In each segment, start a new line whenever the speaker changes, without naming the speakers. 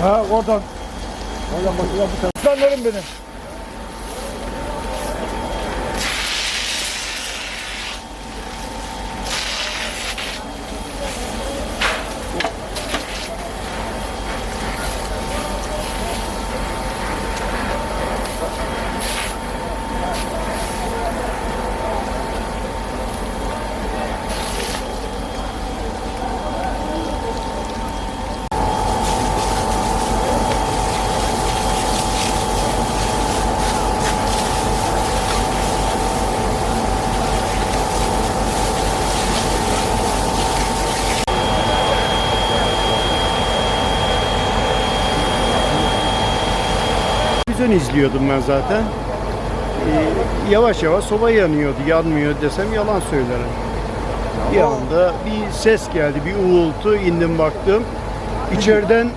Ha oradan. Oradan taraf. Aslanlarım benim.
Televizyon izliyordum ben zaten. Ee, yavaş yavaş soba yanıyordu, yanmıyor desem yalan söylerim. Bir anda bir ses geldi, bir uğultu, indim baktım. İçeriden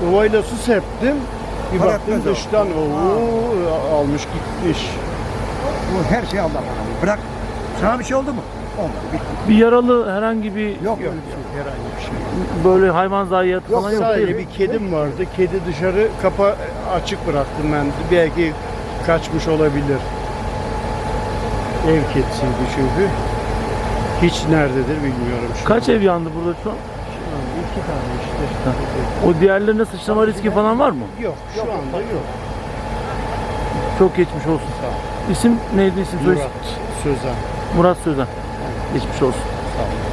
kovayla su septim. Bir
Para
baktım
etmez o.
dıştan o almış gitmiş.
Bu her şey Allah bana. Bırak. Sana bir şey oldu mu? Olmadı. Bitti.
Bir yaralı herhangi bir
Yok,
Yok
öyle
yok
bir şey.
herhangi bir şey.
böyle hayvan zayiatı
Yok
falan yok
sadece
değil mi?
bir kedim vardı. Kedi dışarı kapa açık bıraktım ben. Belki kaçmış olabilir. Ev kedisiydi çünkü. Hiç nerededir bilmiyorum. şu
Kaç
an.
ev yandı burada şu an?
Şu an İki tane işte.
O diğerlerine sıçrama riski falan var mı?
Yok şu anda yok.
Çok geçmiş olsun.
Sağ ol.
İsim neydi isim?
Murat Sözen.
Murat Sözen. Geçmiş olsun.
Sağ olun.